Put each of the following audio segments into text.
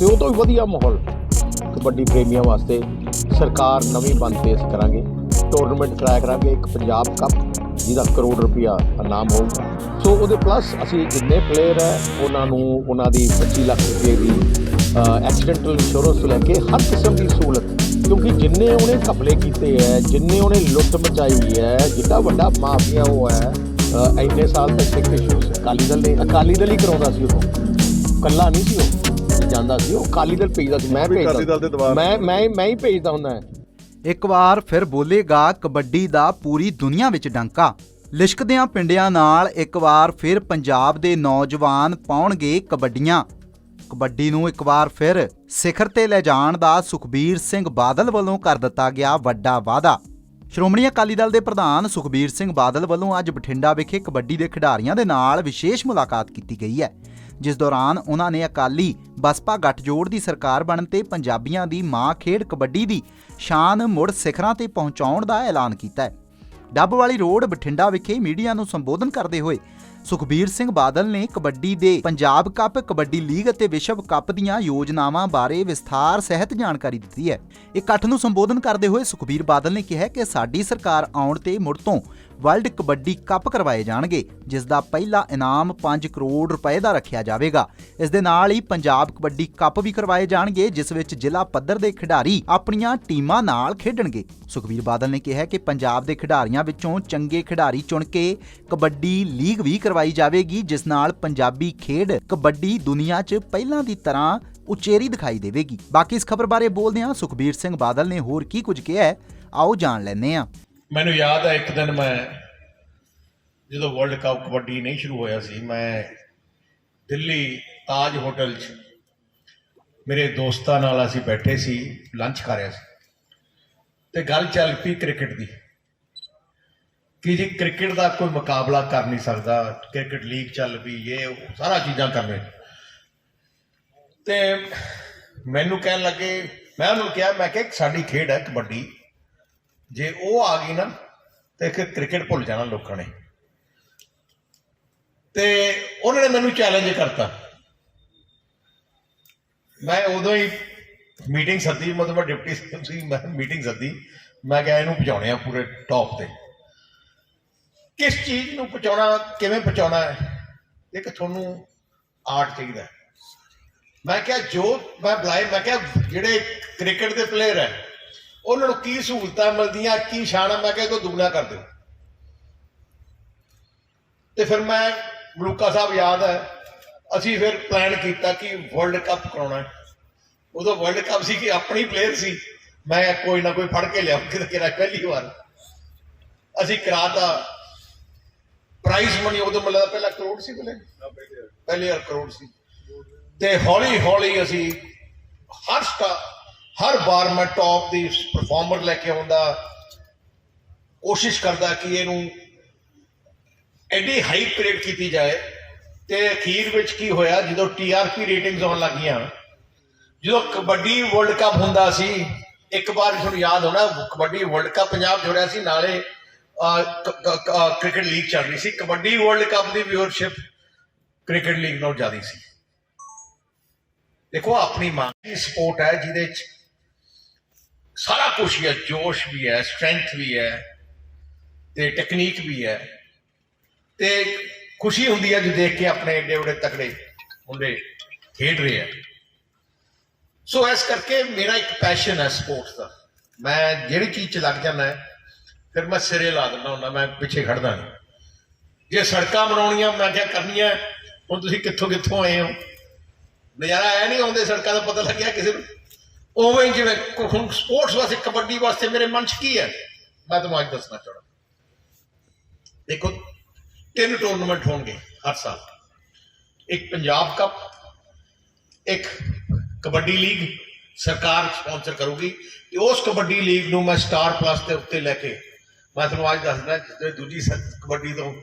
ਤੇ ਉਹ ਤੋਂ ਵੀ ਵਧੀਆ ਮਾਹੌਲ। ਕਬੱਡੀ ਪ੍ਰੇਮੀਆਂ ਵਾਸਤੇ ਸਰਕਾਰ ਨਵੀਂ ਬੰਦ ਪੇਸ਼ ਕਰਾਂਗੇ। ਟੂਰਨਾਮੈਂਟ ਕਰਾਇਆ ਕਰਾਂਗੇ, ਇੱਕ ਪੰਜਾਬ ਕੱਪ ਜਿਹਦਾ ਕਰੋੜ ਰੁਪਇਆ ਇਨਾਮ ਹੋਊਗਾ। ਸੋ ਉਹਦੇ ਪਲੱਸ ਅਸੀਂ ਜਿੰਨੇ ਪਲੇਅਰ ਹੈ, ਉਹਨਾਂ ਨੂੰ, ਉਹਨਾਂ ਦੀ 25 ਲੱਖ ਰੁਪਏ ਦੀ ਐਕਸੀਡੈਂਟਲ ਇੰਸ਼ੋਰੈਂਸ ਤੋਂ ਲੈ ਕੇ ਹਰ ਕਿਸਮ ਦੀ ਸਹੂਲਤ। ਕਿਉਂਕਿ ਜਿੰਨੇ ਉਹਨੇ ਘਪਲੇ ਕੀਤੇ ਹੈ, ਜਿੰਨੇ ਉਹਨੇ ਲੁੱਟ ਮਚਾਈ ਹੈ ਜਿੱਡਾ ਵੱਡਾ ਮਾਫੀਆ ਉਹ ਹੈ ਇੰਨੇ ਸਾਲ ਤੱਕ ਸਿੱਖ ਇਸ਼ੂਸ ਅਕਾਲੀ ਦਲ ਨੇ, ਅਕਾਲੀ ਦਲ ਹੀ ਕਰਾਉਂਦਾ ਸੀ ਉਹ ਕੱਲਾ ਨਹੀਂ ਸੀ ਉਹ। ਜਾਂਦਾ ਸੀ ਉਹ ਅਕਾਲੀ ਦਲ ਭੇਜਦਾ ਸੀ ਮੈਂ ਭੇਜਦਾ ਮੈਂ ਮੈਂ ਮੈਂ ਹੀ ਭੇਜਦਾ ਹੁੰਦਾ। ਹੈ ਇੱਕ ਵਾਰ ਫਿਰ ਬੋਲੇਗਾ ਕਬੱਡੀ ਦਾ ਪੂਰੀ ਦੁਨੀਆ ਵਿੱਚ ਡੰਕਾ। ਲਿਸ਼ਕਦਿਆਂ ਪਿੰਡਿਆਂ ਨਾਲ ਇੱਕ ਵਾਰ ਫਿਰ ਪੰਜਾਬ ਦੇ ਨੌਜਵਾਨ ਪਾਉਣਗੇ ਕਬੱਡੀਆਂ। ਕਬੱਡੀ ਨੂੰ ਇੱਕ ਵਾਰ ਫਿਰ ਸਿਖਰ ਤੇ ਲੈ ਜਾਣ ਦਾ ਸੁਖਬੀਰ ਸਿੰਘ ਬਾਦਲ ਵੱਲੋਂ ਕਰ ਦਿੱਤਾ ਗਿਆ ਵੱਡਾ ਵਾਅਦਾ। ਸ਼੍ਰੋਮਣੀ ਅਕਾਲੀ ਦਲ ਦੇ ਪ੍ਰਧਾਨ ਸੁਖਬੀਰ ਸਿੰਘ ਬਾਦਲ ਵੱਲੋਂ ਅੱਜ ਬਠਿੰਡਾ ਵਿਖੇ ਕਬੱਡੀ ਦੇ ਖਿਡਾਰੀਆਂ ਦੇ ਨਾਲ ਵਿਸ਼ੇਸ਼ ਮੁਲਾਕਾਤ ਕੀਤੀ ਗਈ ਹੈ। ਜਿਸ ਦੌਰਾਨ ਉਹਨਾਂ ਨੇ ਅਕਾਲੀ ਬਸਪਾ ਗੱਠਜੋੜ ਦੀ ਸਰਕਾਰ ਬਣਨ ਤੇ ਪੰਜਾਬੀਆਂ ਦੀ ਮਾਂ ਖੇਡ ਕਬੱਡੀ ਦੀ ਸ਼ਾਨ ਮੁੜ ਸਿਖਰਾਂ ਤੇ ਪਹੁੰਚਾਉਣ ਦਾ ਐਲਾਨ ਕੀਤਾ ਹੈ। ਡੱਬ ਵਾਲੀ ਰੋਡ ਬਠਿੰਡਾ ਵਿਖੇ ਮੀਡੀਆ ਨੂੰ ਸੰਬੋਧਨ ਕਰਦੇ ਹੋਏ ਸੁਖਬੀਰ ਸਿੰਘ ਬਾਦਲ ਨੇ ਕਬੱਡੀ ਦੇ ਪੰਜਾਬ ਕੱਪ, ਕਬੱਡੀ ਲੀਗ ਅਤੇ ਵਿਸ਼ਵ ਕੱਪ ਦੀਆਂ ਯੋਜਨਾਵਾਂ ਬਾਰੇ ਵਿਸਥਾਰ, ਸਹਿਤ ਜਾਣਕਾਰੀ ਦਿੱਤੀ ਹੈ। ਇਕੱਠ ਨੂੰ ਸੰਬੋਧਨ ਕਰਦੇ ਹੋਏ ਸੁਖਬੀਰ ਬਾਦਲ ਨੇ ਕਿਹਾ ਕਿ ਸਾਡੀ ਸਰਕਾਰ ਆਉਣ ਤੇ ਮੁੜ ਤੋਂ ਵਰਲਡ ਕਬੱਡੀ ਕੱਪ ਕਰਵਾਏ ਜਾਣਗੇ, ਜਿਸ ਦਾ ਪਹਿਲਾ ਇਨਾਮ 5 ਕਰੋੜ ਰੁਪਏ ਦਾ ਰੱਖਿਆ ਜਾਵੇਗਾ। ਇਸ ਦੇ ਨਾਲ ਹੀ ਪੰਜਾਬ ਕਬੱਡੀ ਕੱਪ ਵੀ ਕਰਵਾਏ ਜਾਣਗੇ, ਜਿਸ ਵਿੱਚ ਜ਼ਿਲ੍ਹਾ ਪੱਧਰ ਦੇ ਖਿਡਾਰੀ ਆਪਣੀਆਂ ਟੀਮਾਂ ਨਾਲ ਖੇਡਣਗੇ। ਸੁਖਬੀਰ ਬਾਦਲ ਨੇ ਕਿਹਾ ਕਿ ਪੰਜਾਬ ਦੇ ਖਿਡਾਰੀਆਂ ਵਿੱਚੋਂ ਚੰਗੇ ਖਿਡਾਰੀ ਚੁਣ ਕੇ ਕਬੱਡੀ ਲੀਗ ਵੀ ਕਰਵਾਈ ਜਾਵੇਗੀ, ਜਿਸ ਨਾਲ ਪੰਜਾਬੀ ਖੇਡ ਕਬੱਡੀ ਦੁਨੀਆ 'ਚ ਪਹਿਲਾਂ ਦੀ ਤਰ੍ਹਾਂ ਉਚੇਰੀ ਦਿਖਾਈ ਦੇਵੇਗੀ। ਬਾਕੀ ਇਸ ਖਬਰ ਬਾਰੇ ਬੋਲਦਿਆਂ ਸੁਖਬੀਰ ਸਿੰਘ ਬਾਦਲ ਨੇ ਹੋਰ ਕੀ ਕੁਝ ਕਿਹਾ ਹੈ, ਆਓ ਜਾਣ ਲੈਂਦੇ ਹਾਂ। ਮੈਨੂੰ ਯਾਦ ਹੈ ਇੱਕ ਦਿਨ ਮੈਂ ਜਦੋਂ ਵਰਲਡ ਕੱਪ ਕਬੱਡੀ ਨਹੀਂ ਸ਼ੁਰੂ ਹੋਇਆ ਸੀ, ਮੈਂ ਦਿੱਲੀ ਤਾਜ ਹੋਟਲ 'ਚ ਮੇਰੇ ਦੋਸਤਾਂ ਨਾਲ ਅਸੀਂ ਬੈਠੇ ਸੀ, ਲੰਚ ਕਰ ਰਹੇ ਸੀ। ਤੇ ਗੱਲ ਚੱਲ ਪਈ ਕ੍ਰਿਕਟ ਦੀ। ਕਿ ਜੀ ਕ੍ਰਿਕਟ ਦਾ ਕੋਈ ਮੁਕਾਬਲਾ ਕਰ ਨਹੀਂ ਸਕਦਾ, ਕ੍ਰਿਕਟ ਲੀਗ ਚੱਲ ਪਈ, ਇਹ ਸਾਰਾ ਚੀਜ਼ਾਂ ਕਰਨੇ ਤੇ ਮੈਨੂੰ ਕਹਿਣ ਲੱਗੇ, ਮੈਂ ਉਹਨੂੰ ਕਿਹਾ, ਮੈਂ ਕਿਹਾ ਸਾਡੀ ਖੇਡ ਹੈ ਕਬੱਡੀ। ਜੇ ਉਹ ਆ ਗਈ ਨਾ, ਤੇ ਫਿਰ ਕ੍ਰਿਕਟ ਭੁੱਲ ਜਾਣਾ ਲੋਕਾਂ ਨੇ। ਤੇ ਉਹਨਾਂ ਨੇ ਮੈਨੂੰ ਚੈਲੰਜ ਕਰਤਾ। ਮੈਂ ਉਦੋਂ ਹੀ ਮੀਟਿੰਗ ਸੱਦੀ, ਮਤਲਬ ਮੈਂ ਡਿਪਟੀ ਸਾਹਿਬ ਸੀ, ਮੈਂ ਮੀਟਿੰਗ ਸੱਦੀ। ਮੈਂ ਕਿਹਾ ਇਹਨੂੰ ਪਹੁੰਚਾਉਣੇ ਆ ਪੂਰੇ ਟੌਪ ਤੇ। ਕਿਸ ਚੀਜ਼ ਨੂੰ ਪਹੁੰਚਾਉਣਾ, ਕਿਵੇਂ ਪਹੁੰਚਾਉਣਾ ਹੈ ਇੱਕ ਤੁਹਾਨੂੰ ਆਰਟ ਚਾਹੀਦਾ ਮੈਂ ਕਿਹਾ ਜੋ, ਮੈਂ ਬੁਲਾਏ ਮੈਂ ਕਿਹਾ ਜਿਹੜੇ ਕ੍ਰਿਕਟ ਦੇ ਪਲੇਅਰ ਹੈ, ਉਹਨਾਂ ਨੂੰ ਕੀ ਸਹੂਲਤਾਂ ਮਿਲਦੀਆਂ, ਕੀ ਸ਼ਾਨ ਮੈਂ ਕਿਹਾ ਇਹ ਤੋਂ ਕਰ ਦਿਓ। ਤੇ ਫਿਰ ਮੈਂ ਮਲੂਕਾ ਸਾਹਿਬ ਯਾਦ ਹੈ, ਅਸੀਂ ਫਿਰ ਪਲਾਨ ਕੀਤਾ ਕਿ ਵਰਲਡ ਕੱਪ ਕਰਾਉਣਾ ਉਦੋਂ ਵਰਲਡ ਕੱਪ ਸੀ ਕਿ ਆਪਣੀ ਪਲੇਅਰ ਸੀ, ਮੈਂ ਕੋਈ ਨਾ ਕੋਈ ਫੜ ਕੇ ਲਿਆਉਂ ਕਿਤੇ ਕਿਰਾ ਪਹਿਲੀ ਵਾਰ। ਅਸੀਂ ਕਰਾਤਾ ਪ੍ਰਾਈਜ਼ ਮਨੀ ਉਹਦੇ ਮਿਲਦਾ ਪਹਿਲਾਂ ਕਰੋੜ ਸੀ ਪਹਿਲੇ? ਪਹਿਲੇ ਯਾਰ ਕਰੋੜ ਸੀ। ਤੇ ਹੌਲੀ ਹੌਲੀ ਅਸੀਂ ਹਰ ਸਟਾ, ਹਰ ਵਾਰ ਮੈਂ ਟੌਪ ਦੀ ਪਰਫਾਰਮਰ ਲੈ ਕੇ ਆਉਂਦਾ ਕੋਸ਼ਿਸ਼ ਕਰਦਾ ਕਿ ਇਹਨੂੰ ਐਡੀ ਹਾਈ ਕ੍ਰੀਏਟ ਕੀਤੀ ਜਾਏ। ਤੇ ਅਖੀਰ ਵਿੱਚ ਕੀ ਹੋਇਆ, ਜਦੋਂ ਟੀਆਰਪੀ ਰੇਟਿੰਗਸ ਆਉਣ ਲੱਗੀਆਂ, ਜਦੋਂ ਕਬੱਡੀ ਵਰਲਡ ਕੱਪ ਹੁੰਦਾ ਸੀ, ਇੱਕ ਵਾਰ ਤੁਹਾਨੂੰ ਯਾਦ ਹੋਣਾ, ਕਬੱਡੀ ਵਰਲਡ ਕੱਪ ਪੰਜਾਬ ਜੁੜਿਆ ਸੀ, ਨਾਲੇ ਕ੍ਰਿਕਟ ਲੀਗ ਚੱਲ ਰਹੀ ਸੀ। ਕਬੱਡੀ ਵਰਲਡ ਕੱਪ ਦੀ ਵਿਊਅਰਸ਼ਿਪ ਕ੍ਰਿਕਟ ਲੀਗ ਨਾਲੋਂ ਜ਼ਿਆਦਾ ਸੀ। ਦੇਖੋ ਆਪਣੀ ਮਾਂ ਦੀ ਸਪੋਰਟ ਹੈ ਜਿਹਦੇ ਚ ਸਾਰਾ ਕੁਝ ਹੈ ਜੋਸ਼ ਵੀ ਹੈ ਸਟਰੈਂਥ ਵੀ ਹੈ ਤੇ ਟੈਕਨੀਕ ਵੀ ਹੈ। ਤੇ ਖੁਸ਼ੀ ਹੁੰਦੀ ਹੈ ਜੇ ਦੇਖ ਕੇ ਆਪਣੇ ਏਡੇ ਵੱਡੇ ਤਕੜੇ ਮੁੰਡੇ ਖੇਡ ਰਹੇ ਆ। ਸੋ ਇਸ ਕਰਕੇ ਮੇਰਾ ਇੱਕ ਪੈਸ਼ਨ ਹੈ ਸਪੋਰਟਸ ਦਾ। ਮੈਂ ਜਿਹੜੀ ਚੀਜ਼ 'ਚ ਲੱਗ ਜਾਂਦਾ ਹੈ, ਫਿਰ ਮੈਂ ਸਿਰੇ ਲਾ ਦਿੰਦਾ ਹੁੰਦਾ, ਮੈਂ ਪਿੱਛੇ ਖੜਦਾ ਨਹੀਂ। ਜੇ ਸੜਕਾਂ ਬਣਾਉਣੀਆਂ, ਮੈਂ ਕਿਹਾ ਕਰਨੀਆਂ, ਹੁਣ ਤੁਸੀਂ ਕਿੱਥੋਂ ਕਿੱਥੋਂ ਆਏ ਹੋ? ਨਜ਼ਾਰਾ ਐ ਨਹੀਂ ਆਉਂਦੇ ਸੜਕਾਂ ਦਾ ਪਤਾ ਲੱਗਿਆ ਕਿਸੇ ਨੂੰ? ਉਵੇਂ ਹੀ ਜਿਵੇਂ ਹੁਣ ਸਪੋਰਟਸ ਵਾਸਤੇ, ਕਬੱਡੀ ਵਾਸਤੇ ਮੇਰੇ ਮਨ 'ਚ ਕੀ ਹੈ? ਮੈਂ ਤੁਹਾਨੂੰ ਅੱਜ ਦੱਸਣਾ ਚਾਹਣਾ ਦੇਖੋ, ਤਿੰਨ ਟੂਰਨਾਮੈਂਟ ਹੋਣਗੇ ਹਰ ਸਾਲ। ਇੱਕ ਪੰਜਾਬ ਕੱਪ, ਇੱਕ ਕਬੱਡੀ ਲੀਗ ਸਰਕਾਰ ਸਪਾਂਸਰ ਕਰੂਗੀ। ਤੇ ਉਸ ਕਬੱਡੀ ਲੀਗ ਨੂੰ ਮੈਂ ਸਟਾਰ ਪਲੱਸ ਦੇ ਉੱਤੇ ਲੈ ਕੇ ਮੈਂ ਤੁਹਾਨੂੰ ਅੱਜ ਦੱਸਦਾ ਜਿਹੜੇ ਦੂਜੀ ਕਬੱਡੀ ਤੋਂ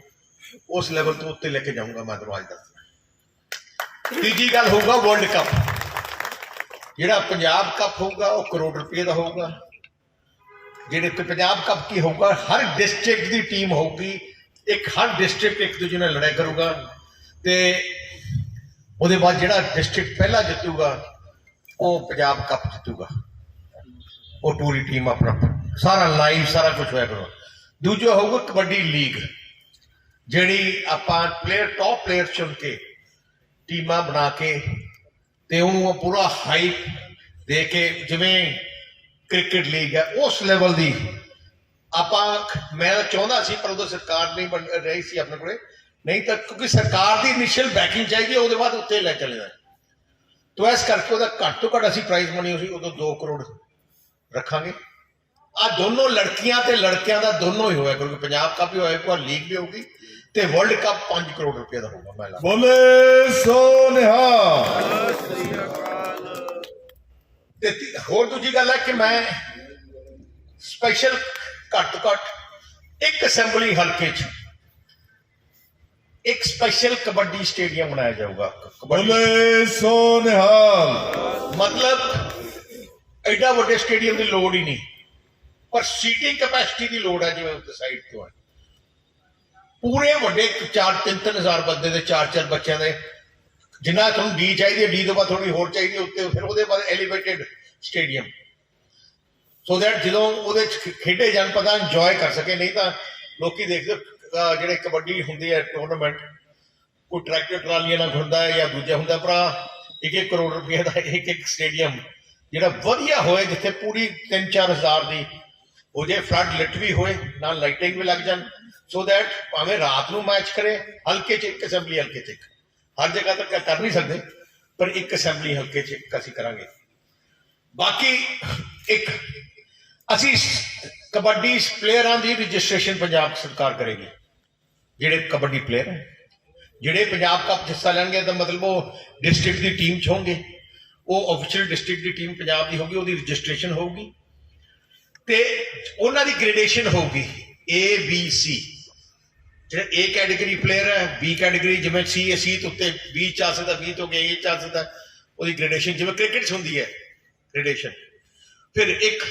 ਉਸ ਲੈਵਲ ਤੋਂ ਉੱਤੇ ਲੈ ਕੇ ਜਾਊਂਗਾ ਮੈਂ ਤੁਹਾਨੂੰ ਅੱਜ ਦੱਸਦਾ। ਤੀਜੀ ਗੱਲ ਹੋਊਗਾ ਵਰਲਡ ਕੱਪ ਜਿਹੜਾ ਪੰਜਾਬ ਕੱਪ ਹੋਊਗਾ, ਉਹ ਕਰੋੜ ਰੁਪਏ ਦਾ ਹੋਊਗਾ। ਜਿਹੜੇ ਪੰਜਾਬ ਕੱਪ ਕੀ ਹੋਊਗਾ, ਹਰ ਡਿਸਟ੍ਰਿਕਟ ਦੀ ਟੀਮ ਹੋਊਗੀ। ਇੱਕ ਹਰ ਡਿਸਟ੍ਰਿਕਟ ਇੱਕ ਦੂਜੇ ਨਾਲ ਲੜਾਈ ਕਰੂਗਾ। ਤੇ ਉਹਦੇ ਬਾਅਦ ਜਿਹੜਾ ਡਿਸਟ੍ਰਿਕਟ ਪਹਿਲਾ ਜਿੱਤੂਗਾ, ਉਹ ਪੰਜਾਬ ਕੱਪ ਜਿੱਤੂਗਾ। ਉਹ ਪੂਰੀ ਟੀਮ ਆਪਣਾ ਸਾਰਾ ਲਾਈਵ ਸਾਰਾ ਕੁਝ ਹੋਇਆ ਕਰੋ। ਦੂਜਾ ਹੋਊਗਾ ਕਬੱਡੀ ਲੀਗ ਜਿਹੜੀ ਆਪਾਂ ਪਲੇਅਰ ਟੌਪ ਪਲੇਅਰ ਚੁਣ ਕੇ ਟੀਮਾਂ ਬਣਾ ਕੇ ਤੇ ਉਹਨੂੰ ਉਹ ਪੂਰਾ ਹਾਈਪ ਦੇ ਕੇ ਜਿਵੇਂ ਕ੍ਰਿਕਟ ਲੀਗ ਹੈ, ਉਸ ਲੈਵਲ ਦੀ ਆਪਾਂ ਮੈਂ ਤਾਂ ਚਾਹੁੰਦਾ ਸੀ, ਪਰ ਉਦੋਂ ਸਰਕਾਰ ਨਹੀਂ ਬਣ ਰਹੀ ਸੀ ਆਪਣੇ ਕੋਲੇ। ਨਹੀਂ ਤਾਂ ਕਿਉਂਕਿ ਸਰਕਾਰ ਦੀ ਇਨੀਸ਼ੀਅਲ ਬੈਕਿੰਗ ਚਾਹੀਦੀ ਹੈ, ਉਹਦੇ ਬਾਅਦ ਉੱਤੇ ਲੈ ਚਲੇ ਜਾਏ ਤੋ ਇਸ ਕਰਕੇ ਉਹਦਾ ਘੱਟ ਤੋਂ ਘੱਟ ਅਸੀਂ ਪ੍ਰਾਈਜ਼ ਮਨੀ ਉਸੇ ਉਦੋਂ 2 ਕਰੋੜ ਰੱਖਾਂਗੇ। ਆ ਦੋਨੋਂ ਲੜਕੀਆਂ ਤੇ ਲੜਕਿਆਂ ਦਾ ਦੋਨੋਂ ਹੀ ਹੋਇਆ ਕਿਉਂਕਿ ਪੰਜਾਬ ਕੱਪ ਵੀ ਹੋਏਗਾ ਲੀਗ ਵੀ ਹੋਊਗੀ ਤੇ ਵਰਲਡ ਕੱਪ 5 ਕਰੋੜ ਰੁਪਏ ਦਾ ਹੋਊਗਾ ਮਹਿਲਾ ਬੋਲੇ ਸੋ ਨਿਹਾਲ ਤੇ ਹੋਰ ਦੂਜੀ ਗੱਲ ਹੈ ਕਿ ਮੈਂ ਸਪੈਸ਼ਲ ਘੱਟ ਤੋਂ ਘੱਟ ਇੱਕ ਅਸੈਂਬਲੀ ਹਲਕੇ 'ਚ ਇੱਕ ਸਪੈਸ਼ਲ ਕਬੱਡੀ ਸਟੇਡੀਅਮ ਬਣਾਇਆ ਜਾਊਗਾ। ਬੋਲੇ ਸੋ ਨਿਹਾਲ ਮਤਲਬ ਐਡਾ ਵੱਡੇ ਸਟੇਡੀਅਮ ਦੀ ਲੋੜ ਹੀ ਨਹੀਂ। ਪਰ ਸੀਟਿੰਗ ਕੈਪੈਸਿਟੀ ਦੀ ਲੋੜ ਹੈ ਜਿਵੇਂ ਉੱਤੇ ਸਾਈਡ ਤੋਂ ਹੈ। ਪੂਰੇ ਵੱਡੇ 4 ਤਿੰਨ ਤਿੰਨ ਹਜ਼ਾਰ ਬੰਦੇ ਦੇ, ਚਾਰ ਚਾਰ ਬੱਚਿਆਂ ਦੇ, ਜਿੰਨਾ ਤੁਹਾਨੂੰ ਡੀ ਚਾਹੀਦੀ ਹੈ ਡੀ ਤੋਂ ਬਾਅਦ ਥੋੜੀ ਹੋਰ ਚਾਹੀਦੀ ਉੱਤੇ ਫਿਰ ਉਹਦੇ ਬਾਅਦ ਐਲੀਵੇਟਿਡ ਸਟੇਡੀਅਮ ਸੋ ਦੈਟ ਜਦੋਂ ਉਹਦੇ ਖੇਡੇ ਜਾਣ, ਪਤਾ ਇੰਜੋਏ ਕਰ ਸਕੇ, ਨਹੀਂ ਤਾਂ ਲੋਕੀ ਦੇਖਦੇ ਜਿਹੜੇ ਕਬੱਡੀ ਹੁੰਦੀ ਹੈ ਟੂਰਨਾਮੈਂਟ ਕੋਈ ਟਰੈਕਟਰ ਟਰਾਲੀਆਂ ਨਾਲ ਘੁੰਮਦਾ ਹੈ ਜਾਂ ਦੂਜਾ ਹੁੰਦਾ ਭਰਾ ਇੱਕ ਇੱਕ ਕਰੋੜ ਰੁਪਏ ਦਾ ਇੱਕ ਇੱਕ ਸਟੇਡੀਅਮ ਜਿਹੜਾ ਵਧੀਆ ਹੋਏ, ਜਿੱਥੇ ਪੂਰੀ 3-4 ਹਜ਼ਾਰ ਦੀ ਹੋ ਜੇ ਫਲੱਡ ਲਿਟ ਵੀ ਹੋਏ, ਨਾਲ ਲਾਈਟਿੰਗ ਵੀ ਲੱਗ ਜਾਣ। ਸੋ ਦੈਟ ਭਾਵੇਂ ਰਾਤ ਨੂੰ ਮੈਚ ਕਰੇ, ਹਲਕੇ ਚ ਇੱਕ ਅਸੈਂਬਲੀ ਹਲਕੇ ਚ ਇੱਕ। ਹਰ ਜਗ੍ਹਾ ਤੱਕ ਕਰ ਨਹੀਂ ਸਕਦੇ, ਪਰ ਇੱਕ ਅਸੈਂਬਲੀ ਹਲਕੇ ਚ ਇੱਕ ਅਸੀਂ ਕਰਾਂਗੇ। ਬਾਕੀ ਇੱਕ, ਅਸੀਂ ਕਬੱਡੀ ਪਲੇਅਰਾਂ ਦੀ ਰਜਿਸਟ੍ਰੇਸ਼ਨ ਪੰਜਾਬ ਸਰਕਾਰ ਕਰੇਗੀ। ਜਿਹੜੇ ਕਬੱਡੀ ਪਲੇਅਰ ਹੈ। ਜਿਹੜੇ ਪੰਜਾਬ ਕੱਪ 'ਚ ਹਿੱਸਾ ਲੈਣਗੇ, ਤਾਂ ਮਤਲਬ ਉਹ ਡਿਸਟ੍ਰਿਕਟ ਦੀ ਟੀਮ 'ਚ ਹੋਣਗੇ। ਉਹ ਆਫੀਸ਼ੀਅਲ ਡਿਸਟ੍ਰਿਕਟ ਦੀ ਟੀਮ ਪੰਜਾਬ ਦੀ ਹੋਊਗੀ, ਉਹਦੀ ਰਜਿਸਟ੍ਰੇਸ਼ਨ ਹੋਊਗੀ। ਤੇ ਉਹਨਾਂ ਦੀ ਗ੍ਰੇਡੇਸ਼ਨ ਹੋਊਗੀ A B C ਜਿਹੜਾ A ਕੈਟਾਗਰੀ ਪਲੇਅਰ ਹੈ B ਕੈਟਾਗਰੀ ਜਿਵੇਂ C ਹੈ C ਤੋਂ ਉੱਤੇ B ਚ ਆ ਸਕਦਾ B ਤੋਂ ਅੱਗੇ A ਚ ਆ ਸਕਦਾ ਉਹਦੀ ਗ੍ਰੇਡੇਸ਼ਨ ਜਿਵੇਂ ਕ੍ਰਿਕਟ 'ਚ ਹੁੰਦੀ ਹੈ ਗ੍ਰੇਡੇਸ਼ਨ ਫਿਰ ਇੱਕ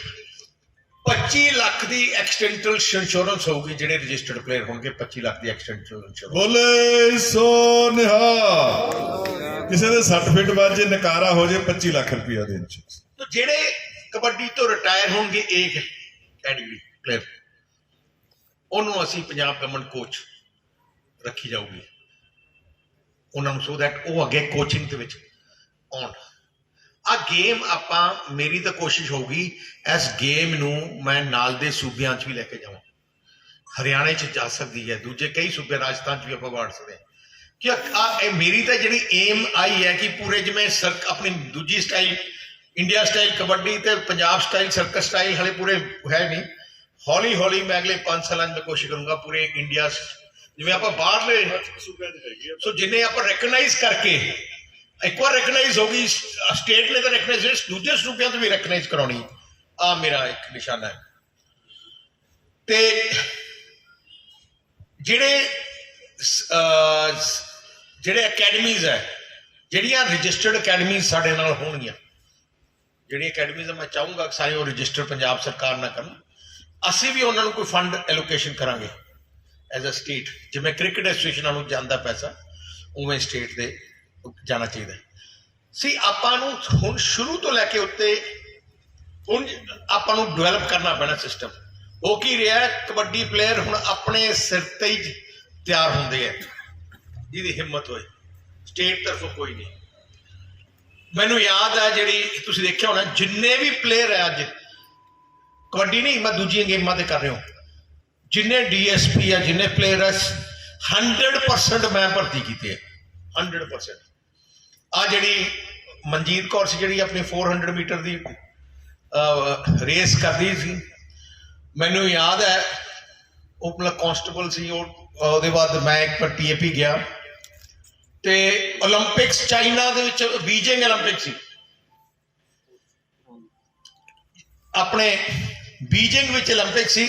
25 ਲੱਖ ਦੀ ਐਕਸੀਡੈਂਟਲ ਇੰਸ਼ੋਰੈਂਸ ਹੋਊਗੀ ਜਿਹੜੇ ਰਜਿਸਟਰਡ ਪਲੇਅਰ ਹੋਣਗੇ 25 ਲੱਖ ਦੀ ਐਕਸੀਡੈਂਟਲ ਇੰਸ਼ੋਰੈਂਸ ਬੋਲੇ ਸੋ ਨਿਹਾਲ ਕਿਸੇ ਦੇ ਸੱਟ ਫਿੱਟ ਵੱਜ ਜੇ ਨਕਾਰਾ ਹੋ ਜੇ 25 ਲੱਖ ਰੁਪਇਆ ਦੇਣ ਚ ਤੋ ਜਿਹੜੇ ਕਬੱਡੀ ਤੋਂ ਰਿਟਾਇਰ ਹੋਣਗੇ ਇੱਕ ਕੈਟਾਗਰੀ ਪਲੇਅਰ ਉਹਨੂੰ ਅਸੀਂ ਪੰਜਾਬ ਗਵਰਨਮੈਂਟ ਕੋਚ ਰੱਖੀ ਜਾਊਗੀ। ਉਹਨਾਂ ਨੂੰ ਸੋ ਦੈਟ ਉਹ ਅੱਗੇ ਕੋਚਿੰਗ ਦੇ ਵਿੱਚ ਆਉਣ। ਆ ਗੇਮ ਆਪਾਂ, ਮੇਰੀ ਤਾਂ ਕੋਸ਼ਿਸ਼ ਹੋਊਗੀ, ਇਸ ਗੇਮ ਨੂੰ ਮੈਂ ਨਾਲ ਦੇ ਸੂਬਿਆਂ 'ਚ ਵੀ ਲੈ ਕੇ ਜਾਵਾਂ। ਹਰਿਆਣੇ 'ਚ ਜਾ ਸਕਦੀ ਹੈ, ਦੂਜੇ ਕਈ ਸੂਬੇ ਰਾਜਸਥਾਨ 'ਚ ਵੀ ਆਪਾਂ ਵਾੜ ਸਕਦੇ ਹਾਂ। ਕਿ ਆ ਮੇਰੀ ਤਾਂ ਜਿਹੜੀ ਏਮ ਆਈ ਹੈ ਕਿ ਪੂਰੇ ਜਿਵੇਂ ਸਰ, ਆਪਣੀ ਦੂਜੀ ਸਟਾਈਲ ਇੰਡੀਆ ਸਟਾਈਲ ਕਬੱਡੀ ਤੇ ਪੰਜਾਬ ਸਟਾਈਲ ਸਰਕਸ ਸਟਾਈਲ ਹਲੇ ਪੂਰੇ ਹੈ ਨਹੀਂ। ਹੌਲੀ ਹੌਲੀ ਮੈਂ ਅਗਲੇ 5 ਸਾਲਾਂ 'ਚ ਮੈਂ ਕੋਸ਼ਿਸ਼ ਕਰੂੰਗਾ ਪੂਰੇ ਇੰਡੀਆ ਜਿਵੇਂ ਆਪਾਂ ਬਾਹਰਲੇ ਸੋ ਜਿੰਨੇ ਆਪਾਂ ਰੈਕਗਨਾਈਜ਼ ਕਰਕੇ, ਇੱਕ ਵਾਰ ਰੈਕਗਨਾਈਜ਼ ਹੋ ਗਈ ਸਟੇਟ ਨੇ ਤਾਂ ਰੈਕਗਨਾਈਜ਼ ਦੂਜੇ ਸੂਬਿਆਂ ਤੋਂ ਵੀ ਰੈਕਗਨਾਈਜ਼ ਕਰਾਉਣੀ ਆ ਮੇਰਾ ਇੱਕ ਨਿਸ਼ਾਨਾ ਹੈ। ਤੇ ਜਿਹੜੇ ਜਿਹੜੇ ਅਕੈਡਮੀਜ਼ ਹੈ, ਜਿਹੜੀਆਂ ਰਜਿਸਟਰਡ ਅਕੈਡਮੀਜ਼ ਸਾਡੇ ਨਾਲ ਹੋਣਗੀਆਂ ਜਿਹੜੀਆਂ ਅਕੈਡਮੀਜ਼ ਮੈਂ ਚਾਹੂੰਗਾ ਕਿ ਸਾਰੇ ਉਹ ਰਜਿਸਟਰ ਪੰਜਾਬ ਸਰਕਾਰ ਨਾਲ ਕਰਨ, ਅਸੀਂ ਵੀ ਉਹਨਾਂ ਨੂੰ ਕੋਈ ਫੰਡ ਐਲੋਕੇਸ਼ਨ ਕਰਾਂਗੇ ਐਜ਼ ਅ ਸਟੇਟ ਜਿਵੇਂ ਕ੍ਰਿਕਟ ਐਸੋਸੀਏਸ਼ਨਾਂ ਨੂੰ ਜਾਂਦਾ ਪੈਸਾ, ਉਵੇਂ ਸਟੇਟ ਦੇ ਜਾਣਾ ਚਾਹੀਦਾ ਸੀ ਆਪਾਂ ਨੂੰ ਹੁਣ ਸ਼ੁਰੂ ਤੋਂ ਲੈ ਕੇ ਉੱਤੇ ਹੁਣ ਆਪਾਂ ਨੂੰ ਡਿਵੈਲਪ ਕਰਨਾ ਪੈਣਾ ਸਿਸਟਮ ਉਹ ਕੀ ਰਿਹਾ ਕਬੱਡੀ ਪਲੇਅਰ ਹੁਣ ਆਪਣੇ ਸਿਰ ਤੇ ਹੀ ਤਿਆਰ ਹੁੰਦੇ ਆ। ਜਿਹਦੀ ਹਿੰਮਤ ਹੋਏ। ਸਟੇਟ ਤਰਫੋਂ ਕੋਈ ਨਹੀਂ। ਮੈਨੂੰ ਯਾਦ ਹੈ ਜਿਹੜੀ ਤੁਸੀਂ ਦੇਖਿਆ ਹੋਣਾ, ਜਿੰਨੇ ਵੀ ਪਲੇਅਰ ਹੈ ਅੱਜ ਕਬੱਡੀ ਨਹੀਂ, ਮੈਂ ਦੂਜੀਆਂ ਗੇਮਾਂ ਤੇ ਕਰ ਰਿਹਾ ਹਾਂ। ਜਿੰਨੇ ਡੀਐਸਪੀ ਆ, ਜਿੰਨੇ ਪਲੇਅਰ ਆ 100% ਮੈਂ ਭਰਤੀ ਕੀਤੇ ਆ। 100% ਆ ਜਿਹੜੀ ਮਨਜੀਤ ਕੌਰ ਸੀ, ਜਿਹੜੀ ਆਪਣੀ 400 ਮੀਟਰ ਦੀ ਰੇਸ ਕਰਦੀ ਸੀ, ਮੈਨੂੰ ਯਾਦ ਹੈ, ਉਹ ਮਤਲਬ ਕਾਂਸਟੇਬਲ ਸੀ, ਉਹ, ਉਹਦੇ ਬਾਅਦ ਮੈਂ ਇੱਕ ਵਾਰ ਟੀਏਪੀ ਗਿਆ। ਤੇ 올림픽ਸ ਚਾਈਨਾ ਦੇ ਵਿੱਚ ਬੀਜਿੰਗ 올림픽ਸ। ਸੀ ਆਪਣੇ ਬੀਜਿੰਗ ਵਿੱਚ 올림픽ਸ ਸੀ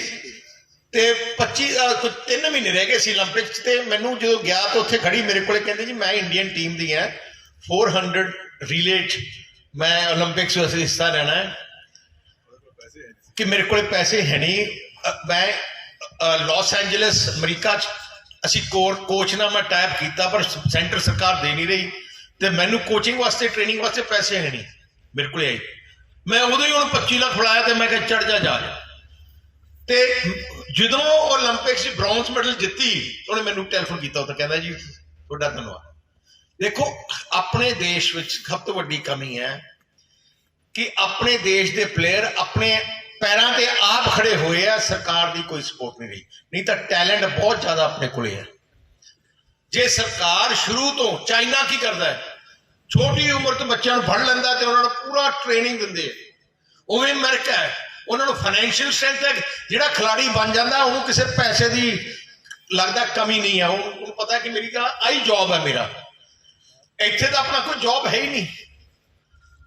ਤੇ 25 ਕੁਝ 3 ਮਹੀਨੇ ਰਹਿ ਗਏ ਸੀ 올림픽ਸ ਤੇ ਮੈਨੂੰ ਜਦੋਂ ਗਿਆ ਤਾਂ ਉੱਥੇ ਖੜੀ ਮੇਰੇ ਕੋਲੇ ਕਹਿੰਦੇ ਜੀ, ਮੈਂ ਇੰਡੀਅਨ ਟੀਮ ਦੀ ਹਾਂ। 400 ਰਿਲੇਟ ਮੈਂ 올림픽ਸ ਵਿੱਚ ਹਿੱਸਾ ਲੈਣਾ ਕਿ ਮੇਰੇ ਕੋਲੇ ਪੈਸੇ ਹੈ ਨਹੀਂ। ਮੈਂ ਲਾਸ ਐਂਜਲਸ ਅਮਰੀਕਾ 'ਚ ਅਸੀਂ ਕੋਰ ਕੋਚ ਨਾਲ ਮੈਂ ਟੈਪ ਕੀਤਾ, ਪਰ ਸੈਂਟਰ ਸਰਕਾਰ ਦੇ ਨਹੀਂ ਰਹੀ ਤੇ ਮੈਨੂੰ ਕੋਚਿੰਗ ਵਾਸਤੇ ਟ੍ਰੇਨਿੰਗ ਵਾਸਤੇ ਪੈਸੇ ਹੈ ਨਹੀਂ। ਮੇਰੇ ਕੋਲੇ ਆਈ ਮੈਂ ਉਦੋਂ ਹੀ ਹੁਣ 25 ਲੱਖ ਫੜਾਇਆ ਤੇ ਮੈਂ ਕਿਹਾ ਚੜ ਜਾ ਜਾ ਤੇ ਜਦੋਂ ਓਲੰਪਿਕਸ ਵਿੱਚ ਬ੍ਰੌਂਜ਼ ਮੈਡਲ ਜਿੱਤੀ ਉਹਨੇ ਮੈਨੂੰ ਟੈਲੀਫੋਨ ਕੀਤਾ, ਉਹ ਤਾਂ ਕਹਿੰਦਾ ਜੀ, ਤੁਹਾਡਾ ਧੰਨਵਾਦ। ਦੇਖੋ, ਆਪਣੇ ਦੇਸ਼ ਵਿੱਚ ਸਭ ਤੋਂ ਵੱਡੀ ਕਮੀ ਹੈ ਕਿ ਆਪਣੇ ਦੇਸ਼ ਦੇ ਪਲੇਅਰ ਆਪਣੇ ਪੈਰਾਂ ਤੇ ਆਪ ਖੜੇ ਹੋਏ ਆ, ਸਰਕਾਰ ਦੀ ਕੋਈ ਸਪੋਰਟ ਨਹੀਂ ਰਹੀ। ਨਹੀਂ ਤਾਂ ਟੈਲੈਂਟ ਬਹੁਤ ਜ਼ਿਆਦਾ ਆਪਣੇ ਕੋਲੇ ਹੈ ਜੇ ਸਰਕਾਰ ਸ਼ੁਰੂ ਤੋਂ ਚਾਈਨਾ ਕੀ ਕਰਦਾ ਹੈ? ਛੋਟੀ ਉਮਰ ਤੋਂ ਬੱਚਿਆਂ ਨੂੰ ਫੜ ਲੈਂਦਾ ਤੇ ਉਹਨਾਂ ਨੂੰ ਪੂਰਾ ਟ੍ਰੇਨਿੰਗ ਦਿੰਦੇ ਆ। ਉਵੇਂ ਅਮਰੀਕਾ ਹੈ। ਉਹਨਾਂ ਨੂੰ ਫਾਈਨੈਂਸ਼ੀਅਲ ਸਟਰੈਂਥ ਹੈ। ਜਿਹੜਾ ਖਿਲਾੜੀ ਬਣ ਜਾਂਦਾ, ਉਹਨੂੰ ਕਿਸੇ ਪੈਸੇ ਦੀ ਲੱਗਦਾ ਕਮੀ ਨਹੀਂ ਹੈ ਉਹਨੂੰ ਉਹਨੂੰ ਪਤਾ ਕਿ ਮੇਰੀ ਤਾਂ ਆਈ ਜੌਬ ਹੈ ਮੇਰਾ। ਇੱਥੇ ਤਾਂ ਆਪਣਾ ਕੋਈ ਜੌਬ ਹੈ ਹੀ ਨਹੀਂ।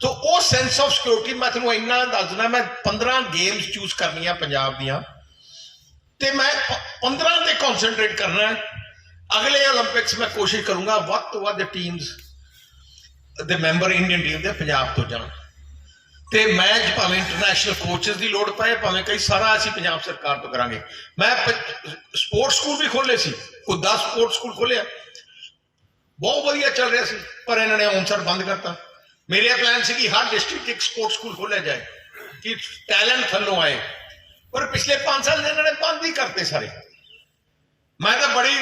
ਸੋ ਉਹ ਸੈਂਸ ਆਫ ਸਿਕਿਉਰਿਟੀ ਮੈਂ ਤੁਹਾਨੂੰ ਇੰਨਾ ਦੱਸ ਦਿੰਦਾ, ਮੈਂ 15 ਗੇਮਸ ਚੂਜ਼ ਕਰਨੀਆਂ ਪੰਜਾਬ ਦੀਆਂ। ਤੇ ਮੈਂ 15 ਤੇ ਕਨਸੈਂਟਰੇਟ ਕਰਨਾ ਅਗਲੇ 올림픽ਸ ਮੈਂ ਕੋਸ਼ਿਸ਼ ਕਰੂੰਗਾ ਵੱਧ ਤੋਂ ਵੱਧ ਟੀਮਸ ਦੇ ਮੈਂਬਰ ਇੰਡੀਅਨ ਟੀਮ ਦੇ ਪੰਜਾਬ ਤੋਂ ਜਾਣ। ਤੇ ਮੈਂ ਭਾਵੇਂ ਇੰਟਰਨੈਸ਼ਨਲ ਕੋਚਸ ਦੀ ਲੋੜ ਪਏ, ਭਾਵੇਂ ਕਈ ਸਾਰਾ ਅਸੀਂ ਪੰਜਾਬ ਸਰਕਾਰ ਤੋਂ ਕਰਾਂਗੇ। ਮੈਂ ਸਪੋਰਟਸ ਸਕੂਲ ਵੀ ਖੋਲੇ ਸੀ, ਕੋਈ 10 ਸਪੋਰਟਸ ਸਕੂਲ ਖੋਲਿਆ ਬਹੁਤ ਵਧੀਆ ਚੱਲ ਰਿਹਾ ਸੀ, ਪਰ ਇਹਨਾਂ ਨੇ ਆਨਸਰ ਬੰਦ ਕਰਤਾ। ਮੇਰੇ ਪਲਾਨ ਸੀ ਕਿ ਹਰ ਡਿਸਟ੍ਰਿਕਟ ਇੱਕ ਸਪੋਰਟਸ ਸਕੂਲ ਖੋਲਿਆ ਜਾਏ ਕਿ ਟੈਲੈਂਟ ਥੱਲੋਂ ਆਏ ਪਰ ਪਿਛਲੇ 5 ਸਾਲ ਦੇ ਇਹਨਾਂ ਨੇ ਬੰਦ ਹੀ ਕਰਤੇ ਸਾਰੇ ਮੈਂ ਤਾਂ ਬੜੀ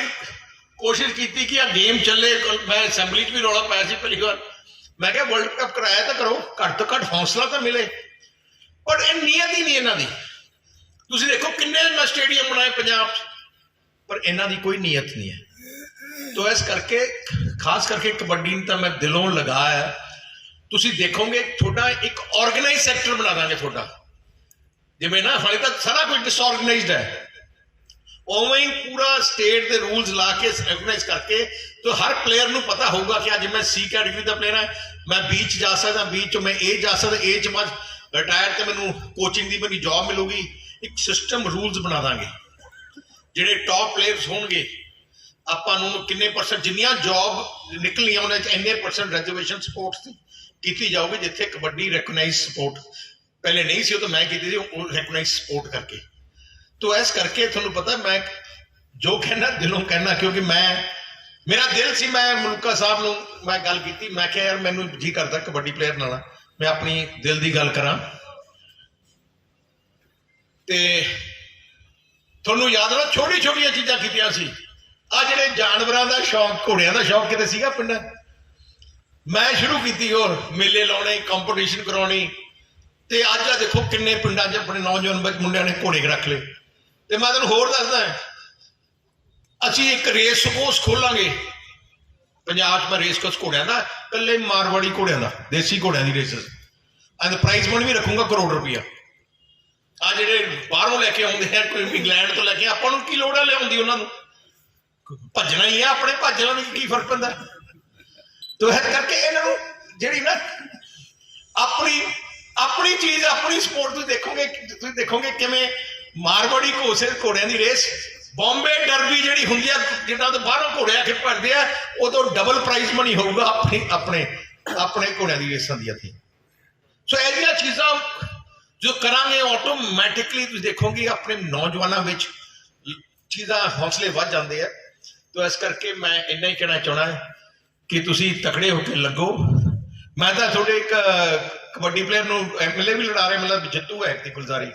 ਕੋਸ਼ਿਸ਼ ਕੀਤੀ ਕਿ ਆ ਗੇਮ ਚੱਲੇ ਮੈਂ ਅਸੈਂਬਲੀ 'ਚ ਵੀ ਰੌਲਾ ਪਾਇਆ ਸੀ ਪਹਿਲੀ ਵਾਰ ਮੈਂ ਕਿਹਾ ਵਰਲਡ ਕੱਪ ਕਰਾਇਆ ਤਾਂ ਕਰੋ ਘੱਟ ਤੋਂ ਘੱਟ ਹੌਸਲਾ ਤਾਂ ਮਿਲੇ ਪਰ ਇਹ ਨੀਅਤ ਹੀ ਨਹੀਂ ਇਹਨਾਂ ਦੀ ਤੁਸੀਂ ਦੇਖੋ ਕਿੰਨੇ ਮੈਂ ਸਟੇਡੀਅਮ ਬਣਾਏ ਪੰਜਾਬ 'ਚ ਪਰ ਇਹਨਾਂ ਦੀ ਕੋਈ ਨੀਅਤ ਨਹੀਂ ਹੈ ਤੋ ਇਸ ਕਰਕੇ ਖਾਸ ਕਰਕੇ ਕਬੱਡੀ ਨੂੰ ਤਾਂ ਮੈਂ ਦਿਲੋਂ ਲਗਾਇਆ ਹੈ। ਤੁਸੀਂ ਦੇਖੋਗੇ ਤੁਹਾਡਾ ਇੱਕ ਆਰਗੇਨਾਈਜ਼ ਸੈਕਟਰ ਬਣਾ ਦਾਂਗੇ ਤੁਹਾਡਾ। ਜਿਵੇਂ ਨਾ, ਹਾਲੇ ਤੱਕ ਸਾਰਾ ਕੁਝ ਡਿਸਆਰਗੇਨਾਈਜ਼ਡ ਹੈ। ਉਵੇਂ ਹੀ ਪੂਰਾ ਸਟੇਟ ਦੇ ਰੂਲਸ ਲਾ ਕੇ ਰੈਗੂਲਾਈਜ਼ ਕਰਕੇ ਤਾਂ ਹਰ ਪਲੇਅਰ ਨੂੰ ਪਤਾ ਹੋਊਗਾ ਕਿ ਅੱਜ ਮੈਂ ਸੀ ਕੈਟੇਗਰੀ ਦਾ ਪਲੇਅਰ ਹਾਂ, ਮੈਂ ਬੀਚ ਜਾ ਸਕਦਾ ਬੀਚ ਤੋਂ ਮੈਂ ਏ ਜਾ ਸਕਦਾ ਏ ਚ ਮੈਂ ਰਿਟਾਇਰ ਤੇ ਮੈਨੂੰ ਕੋਚਿੰਗ ਦੀ ਮੈਨੂੰ ਜੌਬ ਮਿਲੂਗੀ। ਇੱਕ ਸਿਸਟਮ ਰੂਲਸ ਬਣਾ ਦਾਂਗੇ। ਜਿਹੜੇ ਟੌਪ ਪਲੇਅਰਸ ਹੋਣਗੇ, ਆਪਾਂ ਨੂੰ ਕਿੰਨੇ ਪਰਸੈਂਟ ਜਿੰਨੀਆਂ ਜੌਬ ਨਿਕਲੀਆਂ ਉਹਨਾਂ 'ਚ ਇੰਨੇ ਪਰਸੈਂਟ ਰਿਜ਼ਰਵੇਸ਼ਨ ਸਪੋਰਟਸ ਦੀ। ਕੀਤੀ ਜਾਊਗੀ ਜਿੱਥੇ ਕਬੱਡੀ ਰੈਕਗਨਾਈਜ਼ ਸਪੋਰਟ ਪਹਿਲੇ ਨਹੀਂ ਸੀ, ਉਹ ਤਾਂ ਮੈਂ ਕੀਤੀ ਸੀ, ਉਹ ਰੈਕਗਨਾਈਜ਼ ਸਪੋਰਟ ਕਰਕੇ। ਤੋ ਇਸ ਕਰਕੇ ਤੁਹਾਨੂੰ ਪਤਾ ਮੈਂ ਜੋ ਕਹਿਣਾ, ਦਿਲੋਂ ਕਹਿਣਾ, ਕਿਉਂਕਿ ਮੈਂ, ਮੇਰਾ ਦਿਲ ਸੀ, ਮੈਂ ਮਲੂਕਾ ਸਾਹਿਬ ਨੂੰ ਮੈਂ ਗੱਲ ਕੀਤੀ, ਮੈਂ ਕਿਹਾ, ਯਾਰ, ਮੈਨੂੰ ਜੀ ਕਰਦਾ ਕਬੱਡੀ ਪਲੇਅਰ ਨਾਲ, ਮੈਂ ਆਪਣੀ ਦਿਲ ਦੀ ਗੱਲ ਕਰਾਂ। ਤੇ ਤੁਹਾਨੂੰ ਯਾਦ ਨਾ ਛੋਟੀ ਛੋਟੀਆਂ ਚੀਜ਼ਾਂ ਕੀਤੀਆਂ ਸੀ। ਆ ਜਿਹੜੇ ਜਾਨਵਰਾਂ ਦਾ ਸ਼ੌਕ, ਘੋੜਿਆਂ ਦਾ ਸ਼ੌਕ ਕਿਤੇ ਸੀਗਾ ਪਿੰਡਾਂ ਮੈਂ ਸ਼ੁਰੂ ਕੀਤੀ ਹੋਰ, ਮੇਲੇ ਲਾਉਣੇ ਕੰਪੀਟੀਸ਼ਨ ਕਰਾਉਣੀ। ਤੇ ਅੱਜ ਆ ਦੇਖੋ ਕਿੰਨੇ ਪਿੰਡਾਂ 'ਚ ਆਪਣੇ ਨੌਜਵਾਨ ਬੱਚ- ਮੁੰਡਿਆਂ ਨੇ ਘੋੜੇ ਰੱਖ ਲਏ। ਤੇ ਮੈਂ ਤੁਹਾਨੂੰ ਹੋਰ ਦੱਸਦਾ ਅਸੀਂ ਇੱਕ ਰੇਸ ਕੋਰਸ ਖੋਲਾਂਗੇ। ਪੰਜਾਬ 'ਚ ਮੈਂ ਰੇਸ ਕੋਰਸ ਘੋੜਿਆਂ ਦਾ ਕੱਲੇ ਮਾਰਵਾੜੀ ਘੋੜਿਆਂ ਦਾ, ਦੇਸੀ ਘੋੜਿਆਂ ਦੀ ਰੇਸਸ ਐਂਡ ਪ੍ਰਾਈਜ਼ ਮਨੀ ਵੀ ਰੱਖੂੰਗਾ ਕਰੋੜ ਰੁਪਈਆ। ਆ ਜਿਹੜੇ ਬਾਹਰੋਂ ਲੈ ਕੇ ਆਉਂਦੇ ਆ, ਕੋਈ ਇੰਗਲੈਂਡ ਤੋਂ ਲੈ ਕੇ, ਆਪਾਂ ਨੂੰ ਕੀ ਲੋੜ ਹੈ ਲਿਆਉਂਦੀ ਉਹਨਾਂ ਨੂੰ? ਭੱਜਣਾ ਹੀ ਆ, ਆਪਣੇ ਭੱਜਣਾ ਨੂੰ ਕੀ ਫ਼ਰਕ ਪੈਂਦਾ? ਤੋ ਇਹ ਕਰਕੇ ਇਹਨਾਂ ਨੂੰ ਜਿਹੜੀ ਨਾ ਆਪਣੀ ਆਪਣੀ ਚੀਜ਼, ਆਪਣੀ ਸਪੋਰਟ ਤੁਸੀਂ ਦੇਖੋਗੇ ਤੁਸੀਂ ਦੇਖੋਗੇ ਕਿਵੇਂ ਮਾਰਵਾੜੀ ਘੋਸੇ ਘੋੜਿਆਂ ਦੀ ਰੇਸ ਬੰਬੇ ਡਰਬੀ ਜਿਹੜੀ ਹੁੰਦੀ ਆ, ਜਿੱਦਾਂ ਤੋਂ ਬਾਹਰੋਂ ਘੋੜੇ ਆ ਕੇ ਭਰਦੇ ਆ, ਉਦੋਂ ਡਬਲ ਪ੍ਰਾਈਜ਼ ਮਨੀ ਹੋਊਗਾ ਆਪਣੀ, ਆਪਣੇ ਆਪਣੇ ਘੋੜਿਆਂ ਦੀ ਰੇਸਾਂ ਦੀ ਇੱਥੇ। ਸੋ ਇਹ ਜਿਹੀਆਂ ਚੀਜ਼ਾਂ ਜੋ ਕਰਾਂਗੇ ਆਟੋਮੈਟਿਕਲੀ ਤੁਸੀਂ ਦੇਖੋਗੇ ਆਪਣੇ ਨੌਜਵਾਨਾਂ ਵਿੱਚ ਚੀਜ਼ਾਂ ਹੌਸਲੇ ਵੱਧ ਜਾਂਦੇ ਆ। ਤੋ ਇਸ ਕਰਕੇ ਮੈਂ ਇੰਨਾ ਹੀ ਕਹਿਣਾ ਚਾਹਣਾ ਕਿ ਤੁਸੀਂ ਤਕੜੇ ਹੋ ਕੇ ਲੱਗੋ। ਮੈਂ ਤਾਂ ਤੁਹਾਡੇ ਇੱਕ ਕਬੱਡੀ ਪਲੇਅਰ ਨੂੰ ਐਮਐਲਏ ਵੀ ਲੜਾ ਰਹੇ, ਮਤਲਬ ਜਿੱਤੂ ਹੈ ਐਕਟੀ ਗੁਲਜ਼ਾਰੀ।